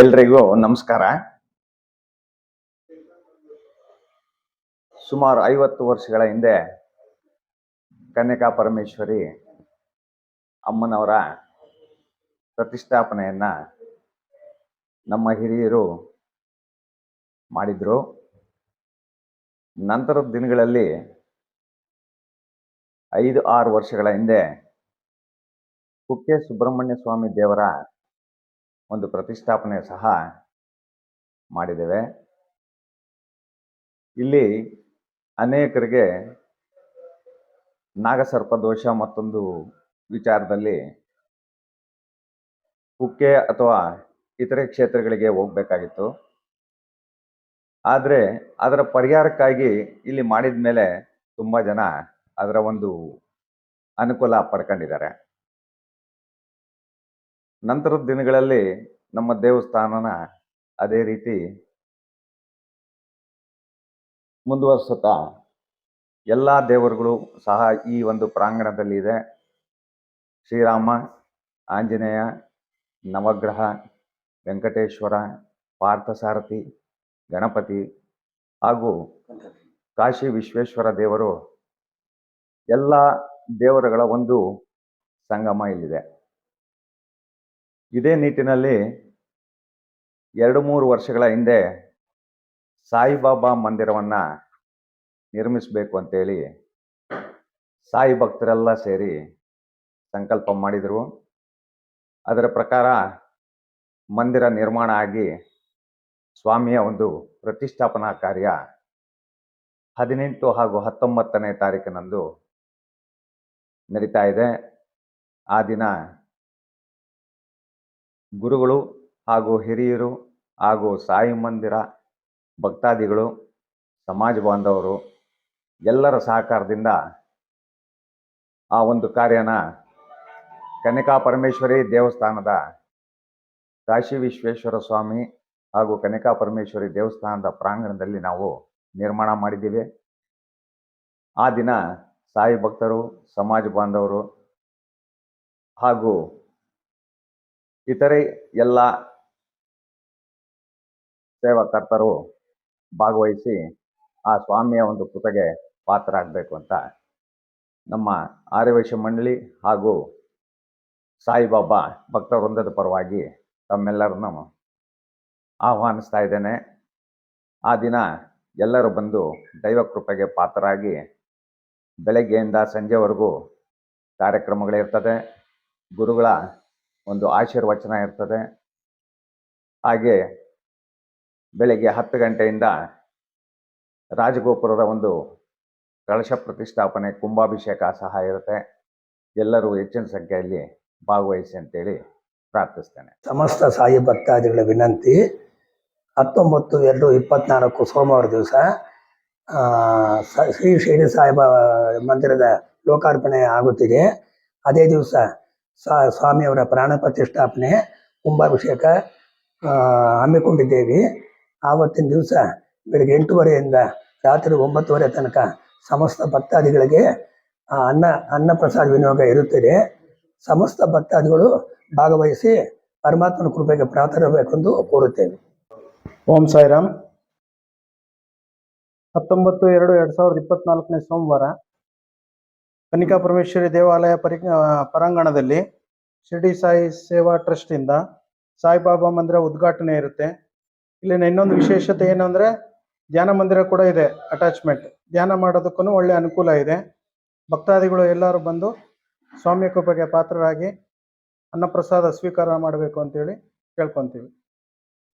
ಎಲ್ರಿಗೂ ನಮಸ್ಕಾರ. ಸುಮಾರು ಐವತ್ತು ವರ್ಷಗಳ ಹಿಂದೆ ಕನ್ಯಕಾ ಪರಮೇಶ್ವರಿ ಅಮ್ಮನವರ ಪ್ರತಿಷ್ಠಾಪನೆಯನ್ನ ನಮ್ಮ ಹಿರಿಯರು ಮಾಡಿದ್ರು. ನಂತರದ ದಿನಗಳಲ್ಲಿ ಐದು ಆರು ವರ್ಷಗಳ ಹಿಂದೆ ಕುಕ್ಕೆ ಸುಬ್ರಹ್ಮಣ್ಯ ಸ್ವಾಮಿ ದೇವರ ಒಂದು ಪ್ರತಿಷ್ಠಾಪನೆ ಸಹ ಮಾಡಿದ್ದೇವೆ. ಇಲ್ಲಿ ಅನೇಕರಿಗೆ ನಾಗಸರ್ಪ ದೋಷ ಮತ್ತೊಂದು ವಿಚಾರದಲ್ಲಿ ಕುಕ್ಕೆ ಅಥವಾ ಇತರೆ ಕ್ಷೇತ್ರಗಳಿಗೆ ಹೋಗಬೇಕಾಗಿತ್ತು. ಆದರೆ ಅದರ ಪರಿಹಾರಕ್ಕಾಗಿ ಇಲ್ಲಿ ಮಾಡಿದ ಮೇಲೆ ತುಂಬ ಜನ ಅದರ ಒಂದು ಅನುಕೂಲ ಪಡ್ಕೊಂಡಿದ್ದಾರೆ. ನಂತರದ ದಿನಗಳಲ್ಲಿ ನಮ್ಮ ದೇವಸ್ಥಾನನ ಅದೇ ರೀತಿ ಮುಂದುವರಿಸುತ್ತಾ ಎಲ್ಲ ದೇವರುಗಳು ಸಹ ಈ ಒಂದು ಪ್ರಾಂಗಣದಲ್ಲಿ ಇದೆ. ಶ್ರೀರಾಮ, ಆಂಜನೇಯ, ನವಗ್ರಹ, ವೆಂಕಟೇಶ್ವರ, ಪಾರ್ಥಸಾರಥಿ, ಗಣಪತಿ ಹಾಗೂ ಕಾಶಿ ವಿಶ್ವೇಶ್ವರ ದೇವರು ಎಲ್ಲ ದೇವರುಗಳ ಒಂದು ಸಂಗಮ ಇಲ್ಲಿದೆ. ಇದೇ ನಿಟ್ಟಿನಲ್ಲಿ ಎರಡು ಮೂರು ವರ್ಷಗಳ ಹಿಂದೆ ಸಾಯಿಬಾಬಾ ಮಂದಿರವನ್ನು ನಿರ್ಮಿಸಬೇಕು ಅಂತೇಳಿ ಸಾಯಿ ಭಕ್ತರೆಲ್ಲ ಸೇರಿ ಸಂಕಲ್ಪ ಮಾಡಿದರು. ಅದರ ಪ್ರಕಾರ ಮಂದಿರ ನಿರ್ಮಾಣ ಆಗಿ ಸ್ವಾಮಿಯ ಒಂದು ಪ್ರತಿಷ್ಠಾಪನಾ ಕಾರ್ಯ ಹದಿನೆಂಟು ಹಾಗೂ ಹತ್ತೊಂಬತ್ತನೇ ತಾರೀಕಿನಂದು ನಡೀತಾ ಇದೆ. ಆ ದಿನ ಗುರುಗಳು ಹಾಗೂ ಹಿರಿಯರು ಹಾಗೂ ಸಾಯಿ ಮಂದಿರ ಭಕ್ತಾದಿಗಳು, ಸಮಾಜ ಬಾಂಧವರು ಎಲ್ಲರ ಸಹಕಾರದಿಂದ ಆ ಒಂದು ಕಾರ್ಯನ ಕನಿಕಾ ಪರಮೇಶ್ವರಿ ದೇವಸ್ಥಾನದ ಕಾಶಿ ವಿಶ್ವೇಶ್ವರ ಸ್ವಾಮಿ ಹಾಗೂ ಕನಿಕಾ ಪರಮೇಶ್ವರಿ ದೇವಸ್ಥಾನದ ಪ್ರಾಂಗಣದಲ್ಲಿ ನಾವು ನಿರ್ಮಾಣ ಮಾಡಿದ್ದೇವೆ. ಆ ದಿನ ಸಾಯಿ ಭಕ್ತರು, ಸಮಾಜ ಬಾಂಧವರು ಹಾಗೂ ಇತರೆ ಎಲ್ಲ ಸೇವಾಕರ್ತರು ಭಾಗವಹಿಸಿ ಆ ಸ್ವಾಮಿಯ ಒಂದು ಕೃಪೆಗೆ ಪಾತ್ರರಾಗಬೇಕು ಅಂತ ನಮ್ಮ ಆರ್ಯವೈಶ್ಯ ಮಂಡಳಿ ಹಾಗೂ ಸಾಯಿಬಾಬಾ ಭಕ್ತವೃಂದದ ಪರವಾಗಿ ತಮ್ಮೆಲ್ಲರನ್ನು ಆಹ್ವಾನಿಸ್ತಾ ಇದ್ದೇನೆ. ಆ ದಿನ ಎಲ್ಲರೂ ಬಂದು ದೈವ ಕೃಪೆಗೆ ಪಾತ್ರರಾಗಿ ಬೆಳಗ್ಗೆಯಿಂದ ಸಂಜೆವರೆಗೂ ಕಾರ್ಯಕ್ರಮಗಳಿರ್ತದೆ ಗುರುಗಳ ಒಂದು ಆಶೀರ್ವಚನ ಇರ್ತದೆ. ಹಾಗೆ ಬೆಳಗ್ಗೆ ಹತ್ತು ಗಂಟೆಯಿಂದ ರಾಜಗೋಪುರದ ಒಂದು ಕಳಶ ಪ್ರತಿಷ್ಠಾಪನೆ, ಕುಂಭಾಭಿಷೇಕ ಸಹ ಇರುತ್ತೆ. ಎಲ್ಲರೂ ಹೆಚ್ಚಿನ ಸಂಖ್ಯೆಯಲ್ಲಿ ಭಾಗವಹಿಸಿ ಅಂತೇಳಿ ಪ್ರಾರ್ಥಿಸ್ತೇನೆ. ಸಮಸ್ತ ಸಾಯಿ ಭಕ್ತಾದಿಗಳ ವಿನಂತಿ. ಹತ್ತೊಂಬತ್ತು ಎರಡು ಇಪ್ಪತ್ನಾಲ್ಕು ಸೋಮವಾರ ದಿವಸ ಶ್ರೀ ಶಿರಡಿ ಸಾಯಿಬಾ ಮಂದಿರದ ಲೋಕಾರ್ಪಣೆ ಆಗುತ್ತಿದೆ. ಅದೇ ದಿವಸ ಸ್ವಾಮಿಯವರ ಪ್ರಾಣ ಪ್ರತಿಷ್ಠಾಪನೆ ಕುಂಭಾಭಿಷೇಕ ಹಮ್ಮಿಕೊಂಡಿದ್ದೇವೆ. ಆವತ್ತಿನ ದಿವಸ ಬೆಳಿಗ್ಗೆ ಎಂಟೂವರೆಯಿಂದ ರಾತ್ರಿ ಒಂಬತ್ತುವರೆ ತನಕ ಸಮಸ್ತ ಭಕ್ತಾದಿಗಳಿಗೆ ಅನ್ನ ಅನ್ನ ಪ್ರಸಾದ ವಿನಿಯೋಗ ಇರುತ್ತದೆ. ಸಮಸ್ತ ಭಕ್ತಾದಿಗಳು ಭಾಗವಹಿಸಿ ಪರಮಾತ್ಮನ ಕೃಪೆಗೆ ಪ್ರಾರ್ಥನೆಬೇಕೆಂದು ಕೋರುತ್ತೇವೆ. ಓಂ ಸಾಯಿರಾಮ್. ಹತ್ತೊಂಬತ್ತು ಎರಡು ಎರಡು ಸಾವಿರದ ಇಪ್ಪತ್ನಾಲ್ಕನೇ ಸೋಮವಾರ ಕನ್ನಿಕಾ ಪರಮೇಶ್ವರಿ ದೇವಾಲಯ ಪರಿ ಪರಾಂಗಣದಲ್ಲಿ ಶಿರಡಿ ಸಾಯಿ ಸೇವಾ ಟ್ರಸ್ಟ್ ಇಂದ ಸಾಯಿಬಾಬಾ ಮಂದಿರ ಉದ್ಘಾಟನೆ ಇರುತ್ತೆ. ಇಲ್ಲಿನ ಇನ್ನೊಂದು ವಿಶೇಷತೆ ಏನು ಅಂದ್ರೆ ಧ್ಯಾನ ಮಂದಿರ ಕೂಡ ಇದೆ ಅಟ್ಯಾಚ್ಮೆಂಟ್ ಧ್ಯಾನ ಮಾಡೋದಕ್ಕೂ ಒಳ್ಳೆ ಅನುಕೂಲ ಇದೆ. ಭಕ್ತಾದಿಗಳು ಎಲ್ಲರೂ ಬಂದು ಸ್ವಾಮಿಯ ಕೃಪೆಗೆ ಪಾತ್ರರಾಗಿ ಅನ್ನಪ್ರಸಾದ ಸ್ವೀಕಾರ ಮಾಡಬೇಕು ಅಂತೇಳಿ ಕೇಳ್ಕೊಂತೀವಿ.